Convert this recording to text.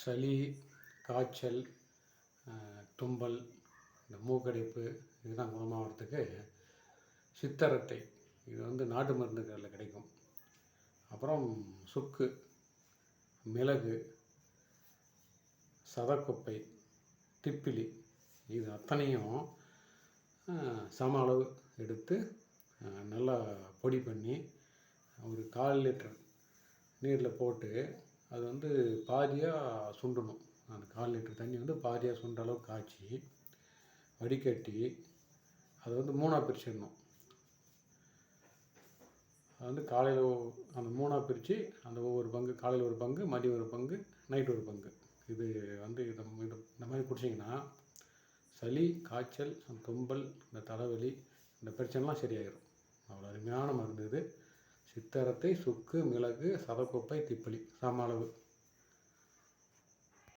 சளி காய்ச்சல் தும்பல் இந்த மூக்கடைப்பு இதெல்லாம் குணமாகறதுக்கு சித்தரத்தை இது வந்து நாட்டு மருந்துகளில் கிடைக்கும். அப்புறம் சுக்கு மிளகு சதக்குப்பை திப்பிலி இது அத்தனையும் சம அளவு எடுத்து நல்லா பொடி பண்ணி ஒரு கால் லிட்டர் நீரில் போட்டு அது வந்து பாதியாக சுண்டணும். அந்த கால் லிட்டர் தண்ணி வந்து பாதியாக சுண்ட அளவுக்கு காய்ச்சி வடிகட்டி அதை வந்து மூணாக பிரிச்சிடணும். அது வந்து காலையில் அந்த மூணாக பிரித்து அந்த ஒவ்வொரு பங்கு காலையில் ஒரு பங்கு மதியம் ஒரு பங்கு நைட் ஒரு பங்கு. இது வந்து இதை இது இந்த மாதிரி குடிச்சிங்கன்னா சளி காய்ச்சல் தும்பல் இந்த தலைவலி இந்த பிரச்சனைலாம் சரியாயிடும் அவ்வளோ அருமையான மருந்து இது. சித்தரத்தை சுக்கு மிளகு சதக்குப்பை திப்பிலி. சம அளவு